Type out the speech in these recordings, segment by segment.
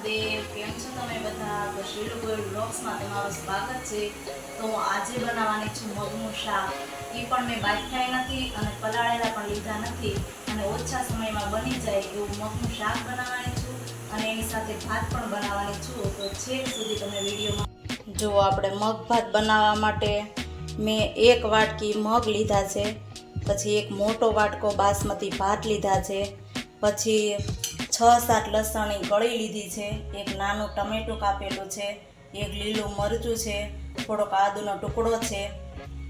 મહાદેવ, કેમ છો તમે બધા? તો શીલુ ગોયલ બ્લોગ્સમાં તમારું સ્વાગત છે. તો આજે બનાવવાની છું મગનું શાક એ પણ મેં બાફ્યા નથી અને પલાળેલા પણ લીધા નથી. અને ઓછા સમયમાં બની જાય એવું મગનું શાક બનાવવાની છું. અને એની સાથે ભાત પણ બનાવવાની છું. તો છેક સુધી તમે વિડીયોમાં જો આપણે મગ ભાત બનાવવા માટે મેં એક વાટકી મગ લીધા છે. પછી એક મોટો વાટકો બાસમતી ભાત લીધા છે. પછી છ સાત લસણની ગળી લીધી છે. એક નાનું ટમેટું કાપેલું છે. એક લીલું મરચું છે. થોડોક આદુનો ટુકડો છે.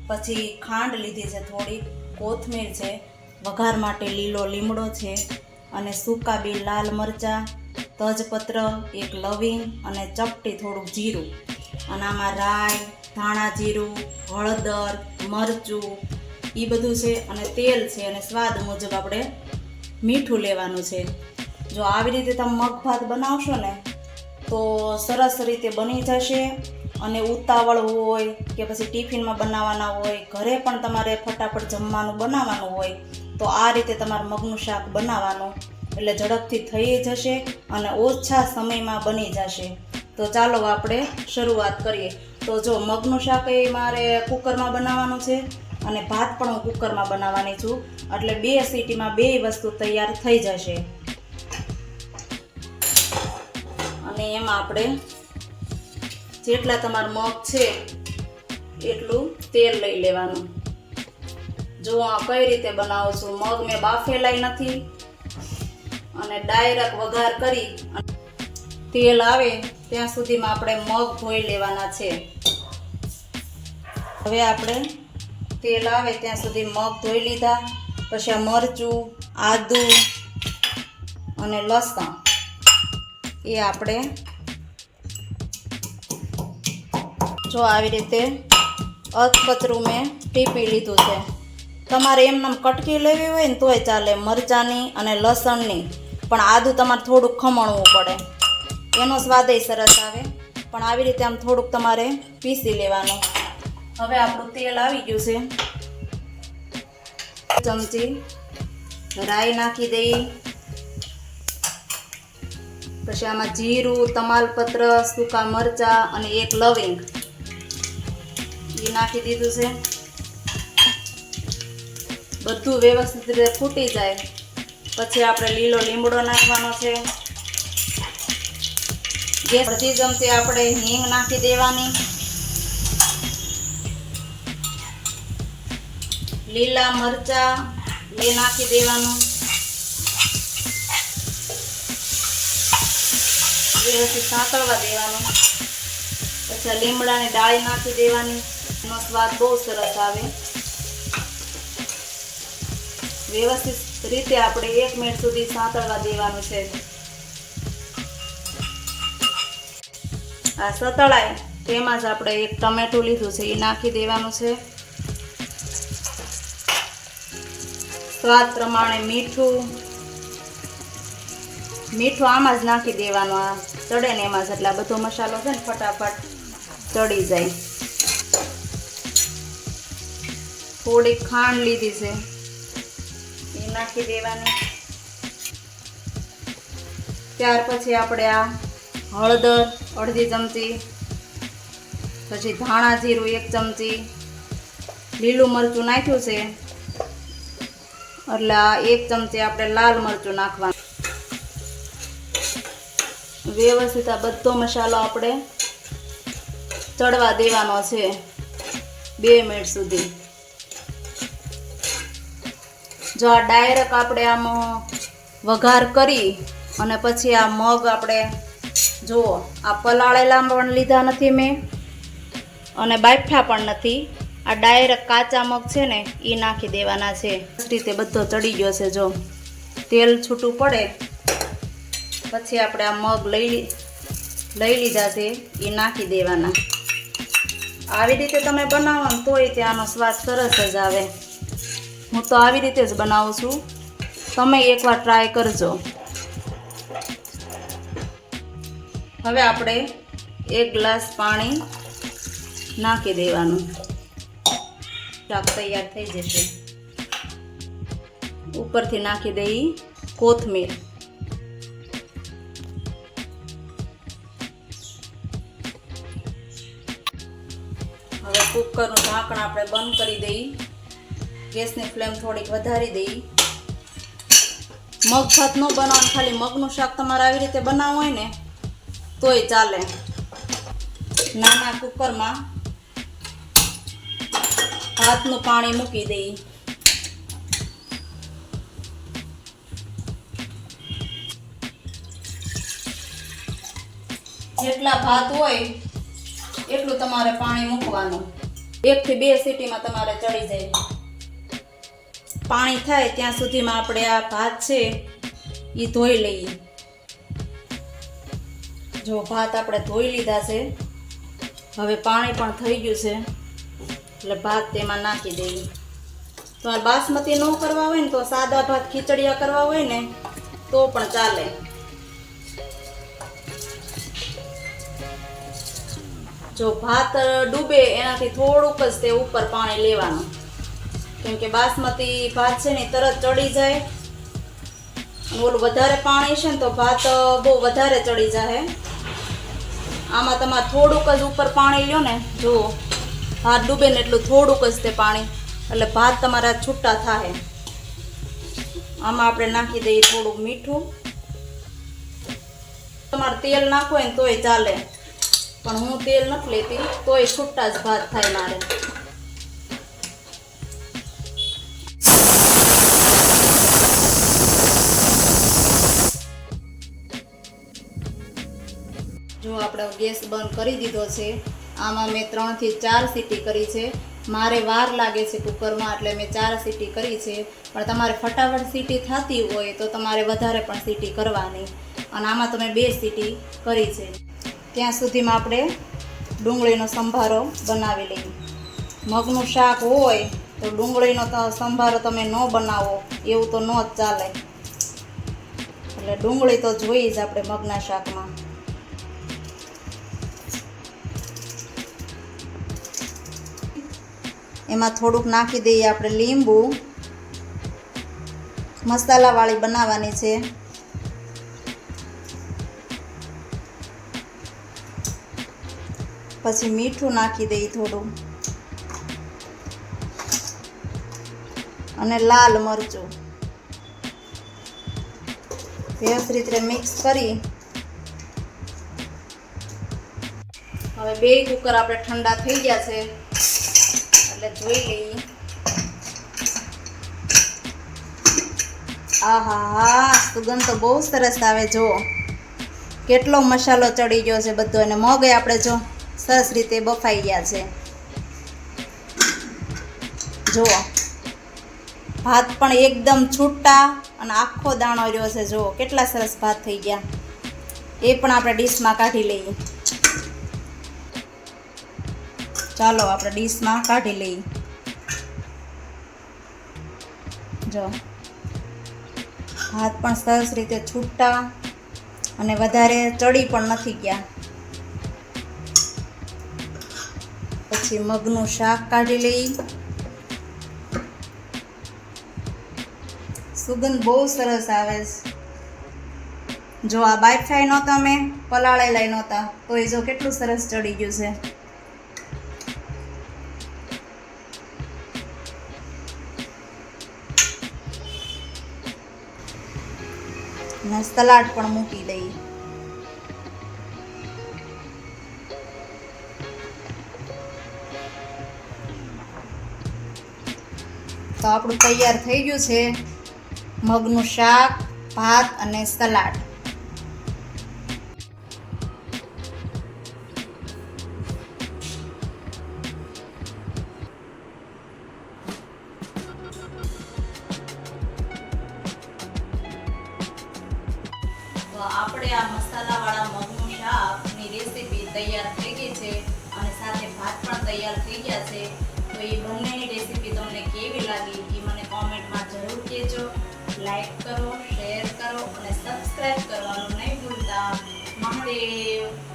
પછી ખાંડ લીધી છે થોડી કોથમીર છે. વઘાર માટે લીલો લીમડો છે. અને સૂકા બી લાલ મરચાં, તજપત્ર, એક લવિંગ અને ચપટી થોડુંક જીરું. અને આમાં રાઈ, ધાણા જીરું, હળદર, મરચું એ બધું છે અને તેલ છે અને સ્વાદ મુજબ આપણે મીઠું લેવાનું છે. જો આવી રીતે તમે મગ ભાત બનાવશો ને, તો સરસ રીતે બની જશે અને ઉતાવળ હોય કે પછી ટિફિનમાં બનાવવાના હોય, ઘરે પણ તમારે ફટાફટ જમવાનું બનાવવાનું હોય, તો આ રીતે તમારે મગનું શાક બનાવવાનું. એટલે ઝડપથી થઈ જશે અને ઓછા સમયમાં બની જશે. તો ચાલો આપણે શરૂઆત કરીએ. તો જો મગનું શાક એ મારે કુકરમાં બનાવવાનું છે અને ભાત પણ હું કુકરમાં બનાવવાની છું. એટલે બે સીટીમાં બે વસ્તુ તૈયાર થઈ જશે. અને એમાં આપણે જેટલા તમારા મગ છે, એટલું તેલ લઈ લેવાનું. જો આ કઈ રીતે બનાવું છું, મગ મેં બાફેલાય નથી અને ડાયરેક્ટ વઘાર કરી તેલ આવે ત્યાં સુધીમાં આપણે મગ ધોઈ લેવાના છે. હવે આપણે તેલ આવે ત્યાં સુધી મગ ધોઈ લીધા, પછી મરચું, આદું અને લસણ એ આપણે જો આવી રીતે અધકચરું મેં ટીપી લીધું છે. તમારે એમનેમ કટકી લેવી હોય ને તોય ચાલે મરચાંની અને લસણની. પણ આદું તમારે થોડુંક ખમણવું પડે. એનો સ્વાદય સરસ આવે. પણ આવી રીતે આમ થોડુંક તમારે પીસી લેવાનું. હવે આપણું તેલ આવી ગયું છે. ચમચી રાઈ નાખી દઈ. પછી આમાં જીરું, તમાલપત્ર, સૂકા મરચાં અને એક લવિંગ. એ નાખી દીધું છે. બધું વ્યવસ્થિત રીતે ફૂટી જાય. પછી આપણે લીલો લીમડો નાખવાનો છે. ગેસ બધી ચમચી આપણે હિંગ નાખી દેવાની. લીલા મરચા એ નાખી દેવાનું. વ્યવસ્થિત સાંતળવા દેવાનું. પછી લીમડાની ડાળી નાખી દેવાની. એનો સ્વાદ બહુ સરસ આવે. વ્યવસ્થિત રીતે આપણે એક મિનિટ સુધી સાંતળવા દેવાનું છે. આ સતળાય તેમાં જ આપણે એક ટમેટું લીધું છે, એ નાખી દેવાનું છે. સ્વાદ પ્રમાણે મીઠું. મીઠું આમાં જ નાખી દેવાનું આ. ચડે ને એમાં જ એટલે આ બધો મસાલો છે ને ફટાફટ ચડી જાય. થોડીક ખાંડ લીધી છે. એ નાખી દેવાની. ત્યાર પછી આપણે આ હળદર અડધી ચમચી, પછી ધાણા જીરું એક ચમચી, લીલું મરચું નાખ્યું છે. એટલે એક ચમચી આપણે લાલ મરચું નાખવાનું. વ્યવસ્થિત આ બધો મસાલો આપણે ચડવા દેવાનો છે બે મિનિટ સુધી. જો આ ડાયરેક્ટ આપણે આમ વઘાર કરી અને પછી આ મગ આપણે જુઓ, આ પલાળેલા પણ લીધા નથી મેં અને બાફ્યા પણ નથી. આ ડાયરેક્ટ કાચા મગ છે ને એ નાખી દેવાના છે. રીતે બધો ચડી ગયો છે જો. તેલ છૂટું પડે પછી આપણે આ મગ લઈ લઈ લીધા છે, એ નાખી દેવાના. આવી રીતે તમે બનાવો ને તોય ત્યાંનો સ્વાદ સરસ જ આવે. હું તો આવી રીતે જ બનાવું છું. તમે એકવાર ટ્રાય કરજો. હવે આપણે એક ગ્લાસ પાણી નાખી દેવાનું. શાક તૈયાર થઈ જશે. ઉપરથી નાખી દઈ કોથમીર. કુકરનું ઢાંકણ આપણે બંધ કરી દઈ. ગેસની ફ્લેમ થોડીક વધારી દઈ. મગ ભાત ન બનાવવાનું, ખાલી મગનું શાક તમારે આવી રીતે બનાવવું હોય ને, તોય ચાલે. નાના કુકરમાં ભાતનું પાણી મૂકી દઈ. જેટલા ભાત હોય, એટલું તમારે પાણી મૂકવાનું. એકથી બે સીટીમાં તમારે ચડી જાય. પાણી થાય ત્યાં સુધીમાં આપણે આ ભાત છે એ ધોઈ લઈએ. જો ભાત આપણે ધોઈ લીધા છે, હવે પાણી પણ થઈ ગયું છે, એટલે ભાત તેમાં નાખી દઈએ. તમારે બાસમતી ન કરવા હોય ને તો સાદા ભાત ખીચડિયા કરવા હોય ને તો પણ ચાલે. જો ભાત ડૂબે એનાથી થોડુંક જ તે ઉપર પાણી લેવાનું. કેમ કે બાસમતી ભાત છે ને તરત ચડી જાય. ઓલું વધારે પાણી છે ને તો ભાત બહુ વધારે ચડી જાય આમાં તમારે થોડુંક જ ઉપર પાણી લ્યો ને જો ભાત ડૂબે ને એટલું થોડુંક જ તે પાણી. એટલે ભાત તમારા છૂટા થાય આમાં આપણે નાખી દઈએ થોડુંક મીઠું. તમારે તેલ નાખો ને તોય ચાલે. પણ હું તેલ નથી લેતી, તોય છૂટા જ ભાત થાય મારે. જો આપણે ગેસ બંધ કરી દીધો છે, આમાં મેં ત્રણથી ચાર સીટી કરી છે. મારે વાર લાગે છે કુકરમાં, એટલે મેં ચાર સીટી કરી છે. પણ તમારે ફટાફટ સીટી થતી હોય તો તમારે વધારે પણ સીટી કરવાની. અને આમાં તમે બે સીટી કરી છે. ત્યાં સુધીમાં આપણે ડુંગળીનો સંભારો બનાવી લઈએ. મગનું શાક હોય તો ડુંગળીનો સંભારો તમે ન બનાવો, એવું તો ન જ ચાલે. એટલે ડુંગળી તો જોઈએ જ આપણે મગના શાકમાં. એમાં થોડુંક નાખી દઈએ આપણે લીંબુ. મસાલાવાળી બનાવવાની છે. પછી મીઠું નાખી દઈ થોડું. અને લાલ મરચું. વ્યવસ્થિત રીતે મિક્સ કરી. હવે બે કુકર આપણે ઠંડા થઈ ગયા છે. એટલે જોઈ લઈએ. આહા, હા, સુગંધ તો બહુ સરસ આવે જો કેટલો મસાલો ચડી ગયો છે બધો, અને મગ આપણે જો. સરસ રીતે બફાઈ ગયા છે. જુઓ. ભાત પણ એકદમ છૂટા અને આખો દાણો રહ્યો છે. જુઓ, કેટલા સરસ ભાત થઈ ગયા. એ પણ આપણે ડીશમાં કાઢી લઈએ. ચાલો, આપણે ડીશમાં કાઢી લઈએ. જો. ભાત પણ સરસ રીતે છૂટા અને વધારે ચડી પણ નથી ગયા. પછી મગનું શાક કાઢી લઈ. સુગંધ બહુ સરસ આવે છે. જો આ ફ્રાય નહોતા મેં પલાળેલા નહોતા, તો એ જો કેટલું સરસ ચડી ગયું છે. સલાડ પણ મૂકી દઈએ. તો આપણું તૈયાર થઈ ગયું છે મગનું શાક, ભાત અને સલાડ. રેસીપી તૈયાર થઈ ગઈ છે અને સાથે ભાત પણ તૈયાર થઈ ગયા છે. તો એ કેવી લાગી એ મને કોમેન્ટમાં જરૂર કહેજો. લાઈક કરો શેર કરો અને સબસ્ક્રાઈબ કરવાનું નહીં ભૂલતા. મહાદેવ.